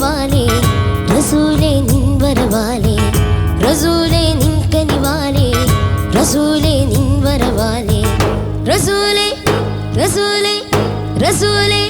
கனிவாலே ரசூலே நின் வரவாலே ரசூலே நின் கனிவாலே ரசூலே நின் வரவாலே ரசூலே ரசூலே ரசூலே